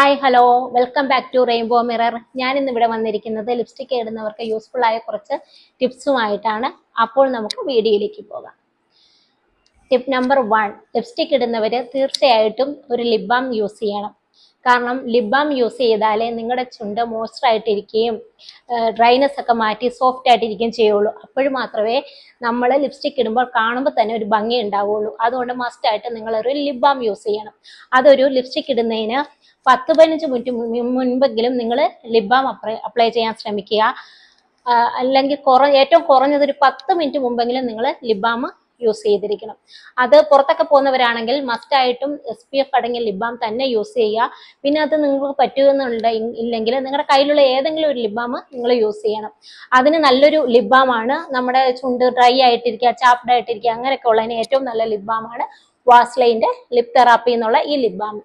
Hi hello welcome back to rainbow mirror ഞാൻ ഇന്ന് ഇവിടെ വന്നിരിക്കുന്നത് ലിപ്സ്റ്റിക് ഇടുന്നവർക്ക് യൂസ്ഫുൾ ആയ കുറച്ച് ടിപ്സുമായിട്ടാണ് അപ്പോൾ നമുക്ക് വീഡിയോയിലേക്ക് പോകാം. ടിപ്പ് നമ്പർ വൺ ലിപ്സ്റ്റിക് ഇടുന്നവർ തീർച്ചയായിട്ടും ഒരു ലിപ് ബാം യൂസ് ചെയ്യണം. കാരണം ലിപ് ബാം യൂസ് ചെയ്താലേ നിങ്ങളുടെ ചുണ്ട് മോയ്സ്ചർ ആയിട്ടിരിക്കുകയും ഡ്രൈനെസ് ഒക്കെ മാറ്റി സോഫ്റ്റ് ആയിട്ടിരിക്കുകയും ചെയ്യുള്ളൂ. അപ്പോഴും മാത്രമേ നമ്മൾ ലിപ്സ്റ്റിക് ഇടുമ്പോൾ കാണുമ്പോൾ തന്നെ ഒരു ഭംഗി ഉണ്ടാവുള്ളൂ. അതുകൊണ്ട് മസ്റ്റായിട്ട് നിങ്ങളൊരു ലിപ് ബാം യൂസ് ചെയ്യണം. അതൊരു ലിപ്സ്റ്റിക് ഇടുന്നതിന് പത്ത് പതിനഞ്ച് മിനിറ്റ് മുൻപെങ്കിലും നിങ്ങൾ ലിപ് ബാം അപ്ലൈ അപ്ലൈ ചെയ്യാൻ ശ്രമിക്കുക. അല്ലെങ്കിൽ കുറ ഏറ്റവും കുറഞ്ഞത് ഒരു പത്ത് മിനിറ്റ് മുമ്പെങ്കിലും നിങ്ങൾ ലിപ് ബാം യൂസ് ചെയ്തിരിക്കണം. അത് പുറത്തൊക്കെ പോകുന്നവരാണെങ്കിൽ മസ്റ്റ് ആയിട്ടും എസ് പി എഫ് അടങ്ങിയ ലിബാം തന്നെ യൂസ് ചെയ്യുക. പിന്നെ അത് നിങ്ങൾക്ക് പറ്റുമെന്നുണ്ട് ഇല്ലെങ്കിൽ നിങ്ങളുടെ കയ്യിലുള്ള ഏതെങ്കിലും ഒരു ലിബാം നിങ്ങൾ യൂസ് ചെയ്യണം. അതിന് നല്ലൊരു ലിബാമാണ് നമ്മുടെ ചുണ്ട് ഡ്രൈ ആയിട്ടിരിക്കുക ചാപ്ഡ് ആയിട്ടിരിക്കുക അങ്ങനെയൊക്കെ ഉള്ളതിന് ഏറ്റവും നല്ല ലിബാമാണ് വാസ്ലൈന്റെ ലിപ് തെറാപ്പി എന്നുള്ള ഈ ലിപ് ബാം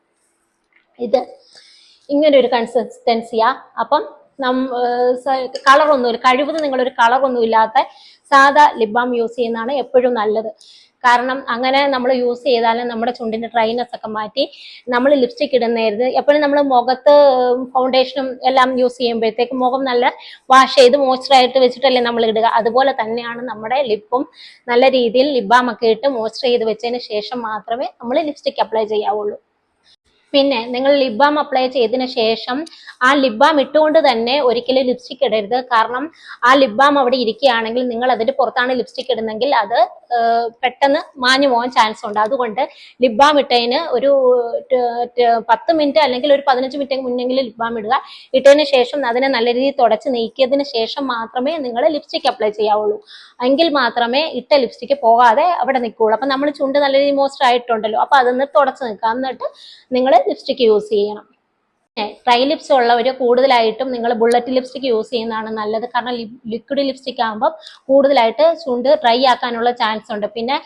ഇത് ഇങ്ങനെ ഒരു കൺസിസ്റ്റൻസിയാ അപ്പം നം കളറൊന്നുമില്ല കഴിവതും നിങ്ങളൊരു കളറൊന്നും ഇല്ലാത്ത സാധാ ലിപ് ബാം യൂസ് ചെയ്യുന്നതാണ് എപ്പോഴും നല്ലത്. കാരണം അങ്ങനെ നമ്മൾ യൂസ് ചെയ്താലും നമ്മുടെ ചുണ്ടിന്റെ ഡ്രൈനെസ് ഒക്കെ മാറ്റി നമ്മൾ ലിപ്സ്റ്റിക് ഇടുന്നതായിരുന്നു എപ്പോഴും നമ്മൾ മുഖത്ത് ഫൗണ്ടേഷനും എല്ലാം യൂസ് ചെയ്യുമ്പോഴത്തേക്ക് മുഖം നല്ല വാഷ് ചെയ്ത് മോയ്സ്ചറായിട്ട് വെച്ചിട്ടല്ലേ നമ്മൾ ഇടുക. അതുപോലെ തന്നെയാണ് നമ്മുടെ ലിപ്പും നല്ല രീതിയിൽ ലിപ് ഒക്കെ ഇട്ട് മോയ്സ്ചർ ചെയ്ത് വെച്ചതിന് ശേഷം മാത്രമേ നമ്മൾ ലിപ്സ്റ്റിക് അപ്ലൈ ചെയ്യാവുള്ളൂ. പിന്നെ നിങ്ങൾ ലിപ് ബാം അപ്ലൈ ചെയ്തതിന് ശേഷം ആ ലിപ് ബാം ഇട്ടുകൊണ്ട് തന്നെ ഒരിക്കലും ലിപ്സ്റ്റിക് ഇടരുത്. കാരണം ആ ലിപ് ബാം അവിടെ ഇരിക്കുകയാണെങ്കിൽ നിങ്ങൾ അതിന്റെ പുറത്താണ് ലിപ്സ്റ്റിക് ഇടുന്നെങ്കിൽ അത് പെട്ടെന്ന് മാഞ്ഞു പോകാൻ ചാൻസ് ഉണ്ട്. അതുകൊണ്ട് ലിപ് ബാം ഇട്ടതിന് ഒരു പത്ത് മിനിറ്റ് അല്ലെങ്കിൽ ഒരു പതിനഞ്ച് മിനിറ്റ് മുന്നെങ്കിലും ലിപ് ബാം ഇടുക. ഇട്ടതിന് ശേഷം അതിനെ നല്ല രീതിയിൽ തുടച്ച് നീക്കിയതിന് ശേഷം മാത്രമേ നിങ്ങൾ ലിപ്സ്റ്റിക് അപ്ലൈ ചെയ്യാവുള്ളൂ. എങ്കിൽ മാത്രമേ ഇട്ട ലിപ്സ്റ്റിക് പോകാതെ അവിടെ നിൽക്കുകയുള്ളൂ. അപ്പം നമ്മൾ ചുണ്ട് നല്ല രീതിയിൽ മോസ്റ്റ് ആയിട്ടുണ്ടല്ലോ. അപ്പോൾ അതൊന്ന് തുടച്ച് നിൽക്കുക. എന്നിട്ട് നിങ്ങൾ ലിപ്സ്റ്റിക് യൂസ് ചെയ്യണം. ഡ്രൈ ലിപ്സ് ഉള്ളവർ കൂടുതലായിട്ടും നിങ്ങൾ ബുള്ളറ്റ് ലിപ്സ്റ്റിക് യൂസ് ചെയ്യുന്നതാണ് നല്ലത്. കാരണം ലിക്വിഡ് ലിപ്സ്റ്റിക് ആകുമ്പോൾ കൂടുതലായിട്ട് ചുണ്ട് ഡ്രൈ ആക്കാനുള്ള ചാൻസ് ഉണ്ട്. പിന്നെ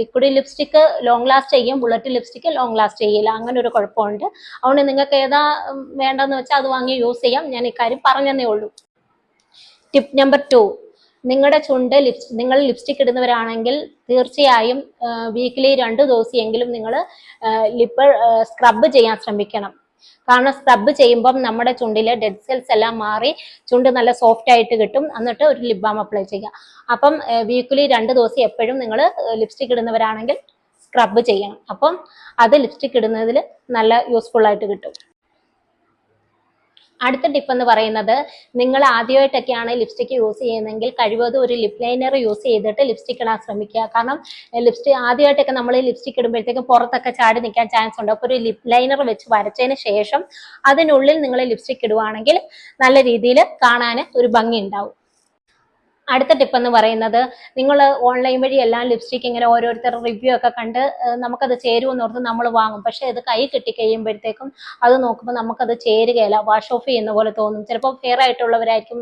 ലിക്വിഡ് ലിപ്സ്റ്റിക് ലോങ് ലാസ്റ്റ് ചെയ്യും ബുള്ളറ്റ് ലിപ്സ്റ്റിക് ലോങ് ലാസ്റ്റ് ചെയ്യില്ല. അങ്ങനെ ഒരു കുഴപ്പമുണ്ട്. അതുകൊണ്ട് നിങ്ങൾക്ക് ഏതാ വേണ്ടെന്ന് വെച്ചാൽ അത് വാങ്ങി യൂസ് ചെയ്യാം. ഞാൻ ഇക്കാര്യം പറഞ്ഞതേ ഉള്ളൂ. ടിപ്പ് നമ്പർ ടു നിങ്ങളുടെ ചുണ്ട് ലിപ്സ് നിങ്ങൾ ലിപ്സ്റ്റിക് ഇടുന്നവരാണെങ്കിൽ തീർച്ചയായും വീക്കിലി രണ്ട് ദിവസമെങ്കിലും നിങ്ങൾ ലിപ്പ് സ്ക്രബ് ചെയ്യാൻ ശ്രമിക്കണം. കാരണം സ്ക്രബ് ചെയ്യുമ്പം നമ്മുടെ ചുണ്ടിലെ ഡെഡ് സെൽസ് എല്ലാം മാറി ചുണ്ട് നല്ല സോഫ്റ്റ് ആയിട്ട് കിട്ടും. എന്നിട്ട് ഒരു ലിപ് ബാം അപ്ലൈ ചെയ്യുക അപ്പം വീക്കിലി രണ്ട് ദിവസം എപ്പോഴും നിങ്ങൾ ലിപ്സ്റ്റിക് ഇടുന്നവരാണെങ്കിൽ സ്ക്രബ് ചെയ്യണം. അപ്പം അത് ലിപ്സ്റ്റിക് ഇടുന്നതിൽ നല്ല യൂസ്ഫുൾ ആയിട്ട് കിട്ടും. അടുത്ത ടിപ്പ് എന്ന് പറയുന്നത് നിങ്ങൾ ആദ്യമായിട്ടൊക്കെയാണ് ലിപ്സ്റ്റിക് യൂസ് ചെയ്യുന്നതെങ്കിൽ കഴിവതും ഒരു ലിപ് ലൈനർ യൂസ് ചെയ്തിട്ട് ലിപ്സ്റ്റിക് ഇടാൻ ശ്രമിക്കുക. കാരണം ലിപ്സ്റ്റിക് ആദ്യമായിട്ടൊക്കെ നമ്മൾ ലിപ്സ്റ്റിക് ഇടുമ്പോഴത്തേക്കും പുറത്തൊക്കെ ചാടി നിൽക്കാൻ ചാൻസ് ഉണ്ട്. അപ്പോൾ ഒരു ലിപ് ലൈനർ വെച്ച് വരച്ചതിന് ശേഷം അതിനുള്ളിൽ നിങ്ങൾ ലിപ്സ്റ്റിക് ഇടുവാണെങ്കിൽ നല്ല രീതിയിൽ കാണാൻ ഒരു ഭംഗി ഉണ്ടാവും. അടുത്ത ടിപ്പ് എന്ന് പറയുന്നത് നിങ്ങൾ ഓൺലൈൻ വഴി എല്ലാം ലിപ്സ്റ്റിക് ഇങ്ങനെ ഓരോരുത്തർ റിവ്യൂ ഒക്കെ കണ്ട് നമുക്കത് ചേരുമെന്ന് ഓർത്ത് നമ്മൾ വാങ്ങും. പക്ഷെ അത് കൈ കിട്ടി കഴിയുമ്പോഴത്തേക്കും അത് നോക്കുമ്പോൾ നമുക്കത് ചേരുകയില്ല. വാഷ് ഓഫ് ചെയ്യുന്ന പോലെ തോന്നും. ചിലപ്പോൾ ഫെയർ ആയിട്ടുള്ളവരായിരിക്കും.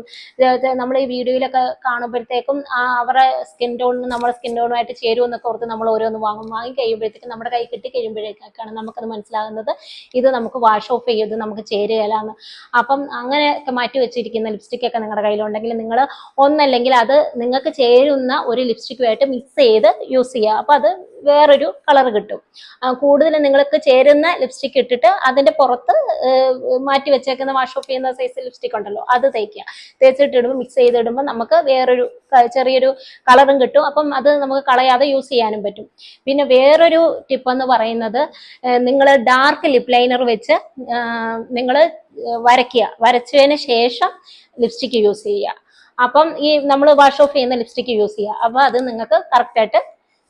നമ്മൾ ഈ വീഡിയോയിലൊക്കെ കാണുമ്പോഴത്തേക്കും അവരുടെ സ്കിൻ ടോണിന് നമ്മുടെ സ്കിൻ ടോണുമായിട്ട് ചേരുമെന്നൊക്കെ ഓർത്ത് നമ്മൾ ഓരോന്ന് വാങ്ങും. വാങ്ങി കഴിയുമ്പോഴത്തേക്കും നമ്മുടെ കൈ കിട്ടി കഴിയുമ്പോഴേക്കാണ് നമുക്കത് മനസ്സിലാകുന്നത്. ഇത് നമുക്ക് വാഷ് ഓഫ് ചെയ്ത് നമുക്ക് ചേരുകയില്ലാന്ന് അപ്പം അങ്ങനെയൊക്കെ മാറ്റി വെച്ചിരിക്കുന്ന ലിപ്സ്റ്റിക് ഒക്കെ നിങ്ങളുടെ കയ്യിലുണ്ടെങ്കിൽ നിങ്ങൾ ഒന്നല്ലെങ്കിൽ അത് നിങ്ങൾക്ക് ചേരുന്ന ഒരു ലിപ്സ്റ്റിക്കുമായിട്ട് മിക്സ് ചെയ്ത് യൂസ് ചെയ്യുക. അപ്പോൾ അത് വേറൊരു കളർ കിട്ടും. കൂടുതൽ നിങ്ങൾക്ക് ചേരുന്ന ലിപ്സ്റ്റിക് ഇട്ടിട്ട് അതിന്റെ പുറത്ത് മാറ്റി വെച്ചേക്കുന്ന വാഷ് ഓഫ് ചെയ്യുന്ന സൈസ് ലിപ്സ്റ്റിക് ഉണ്ടല്ലോ അത് തേക്കുക. തേച്ചിട്ട് ഇടുമ്പോൾ മിക്സ് ചെയ്തിടുമ്പോൾ നമുക്ക് വേറൊരു ചെറിയൊരു കളറും കിട്ടും. അപ്പം അത് നമുക്ക് കളയാതെ യൂസ് ചെയ്യാനും പറ്റും. പിന്നെ വേറൊരു ടിപ്പ് എന്ന് പറയുന്നത് നിങ്ങൾ ഡാർക്ക് ലിപ് ലൈനർ വെച്ച് നിങ്ങൾ വരയ്ക്കുക. വരച്ചതിന് ശേഷം ലിപ്സ്റ്റിക് യൂസ് ചെയ്യുക. അപ്പം ഈ നമ്മൾ വാഷ് ഓഫ് ചെയ്യുന്ന ലിപ്സ്റ്റിക് യൂസ് ചെയ്യുക. അപ്പോൾ അത് നിങ്ങൾക്ക് കറക്റ്റായിട്ട്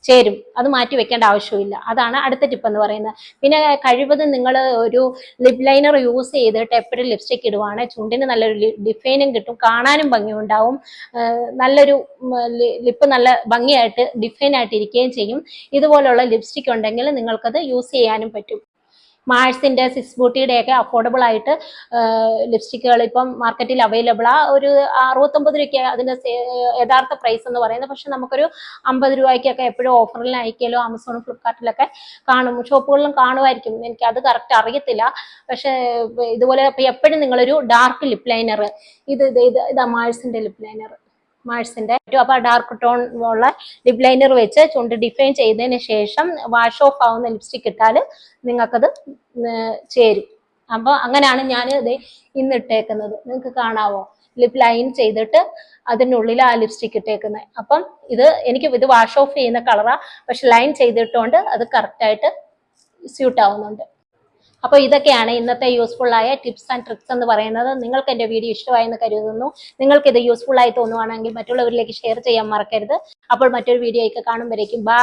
ചേരും. അത് മാറ്റി വെക്കേണ്ട ആവശ്യമില്ല. അതാണ് അടുത്ത ടിപ്പ് എന്ന് പറയുന്നത്. പിന്നെ കഴിവതും നിങ്ങൾ ഒരു ലിപ് ലൈനർ യൂസ് ചെയ്തിട്ട് എപ്പോഴും ലിപ്സ്റ്റിക് ഇടുവാണ് ചുണ്ടിന് നല്ലൊരു ഡിഫൈനും കിട്ടും. കാണാനും ഭംഗിയുണ്ടാവും. നല്ലൊരു ലിപ്പ് നല്ല ഭംഗിയായിട്ട് ഡിഫൈൻ ആയിട്ട് ഇരിക്കുകയും ചെയ്യും. ഇതുപോലുള്ള ലിപ്സ്റ്റിക് ഉണ്ടെങ്കിൽ നിങ്ങൾക്കത് യൂസ് ചെയ്യാനും പറ്റും. മാഴ്സിന്റെ സിക്സ് ബൂട്ടിയുടെ ഒക്കെ അഫോർഡബിൾ ആയിട്ട് ലിപ്സ്റ്റിക്കുകൾ ഇപ്പം മാർക്കറ്റിൽ അവൈലബിൾ ആ ഒരു അറുപത്തൊമ്പത് രൂപയ്ക്ക് അതിന്റെ യഥാർത്ഥ പ്രൈസ് എന്ന് പറയുന്നത്. പക്ഷെ നമുക്കൊരു അമ്പത് രൂപയ്ക്കൊക്കെ എപ്പോഴും ഓഫറിൽ അയക്കലോ ആമസോണും ഫ്ലിപ്കാർട്ടിലൊക്കെ കാണും. ഷോപ്പുകളിലും കാണുമായിരിക്കും. എനിക്ക് അത് കറക്റ്റ് അറിയത്തില്ല. പക്ഷെ ഇതുപോലെ എപ്പോഴും നിങ്ങളൊരു ഡാർക്ക് ലിപ് ലൈനർ ഇത് ഇത് ഇത് ഇതാ മാഴ്സിന്റെ ലിപ് ലൈനർ മാഴ്സിന്റെ അപ്പൊ ഡാർക്ക് ടോൺ ഉള്ള ലിപ് ലൈനർ വെച്ച് ചുണ്ട് ഡിഫൈൻ ചെയ്തതിന് ശേഷം വാഷ് ഓഫ് ആവുന്ന ലിപ്സ്റ്റിക് ഇട്ടാൽ നിങ്ങൾക്കത് ചേരും. അപ്പോൾ അങ്ങനെയാണ് ഞാൻ ഇത് ഇന്ന് ഇട്ടേക്കുന്നത് നിങ്ങൾക്ക് കാണാവോ? ലിപ് ലൈൻ ചെയ്തിട്ട് അതിനുള്ളിൽ ആ ലിപ്സ്റ്റിക് ഇട്ടേക്കുന്നത്. അപ്പം ഇത് എനിക്ക് ഇത് വാഷ് ഓഫ് ചെയ്യുന്ന കളറാ പക്ഷെ ലൈൻ ചെയ്തിട്ടുകൊണ്ട് അത് കറക്റ്റായിട്ട് സ്യൂട്ട് ആവുന്നുണ്ട്. അപ്പോൾ ഇതൊക്കെയാണ് ഇന്നത്തെ യൂസ്ഫുൾ ആയ ടിപ്സ് ആൻഡ് ട്രിക്സ് എന്ന് പറയുന്നത്. നിങ്ങൾക്ക് എന്റെ വീഡിയോ ഇഷ്ടമായെന്ന് കരുതുന്നു. നിങ്ങൾക്ക് ഇത് യൂസ്ഫുൾ ആയി തോന്നുവാണെങ്കിൽ മറ്റുള്ളവരിലേക്ക് ഷെയർ ചെയ്യാൻ മറക്കരുത്. അപ്പോൾ മറ്റൊരു വീഡിയോ ഒക്കെ കാണുമ്പോഴേക്കും ബൈ